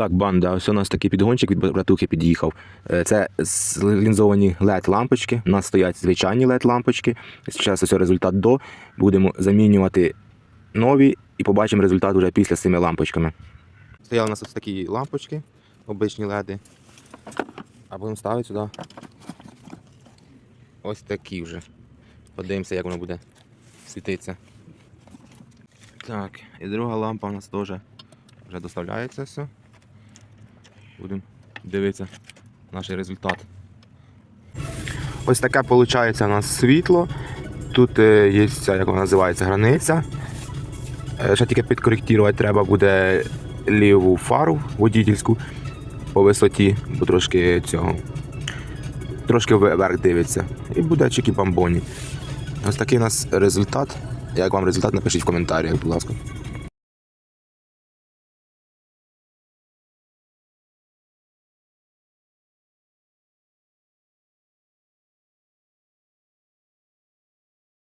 Так, банда, ось у нас такий підгончик від братухи під'їхав. Е, Це лінзовані LED-лампочки. У нас стоять звичайні LED-лампочки. Зараз ось результат до. Будемо замінювати нові і побачимо результат вже після з цими лампочками. Стояли у нас ось такі лампочки, обичні LED. А будемо ставити сюди. Ось такі вже. Подивимося, як воно буде світитися. Так, і друга лампа у нас теж вже доставляється все. Будемо дивитися наш результат. Ось таке виходить у нас світло. Тут е, є ця, як вона називається, границя. Е, Ще тільки підкоректувати треба буде ліву фару водітельську по висоті, бо трошки цього. Трошки вверх дивиться. І буде чики бамбоні. Ось такий у нас результат. Як вам результат, напишіть в коментарях, будь ласка.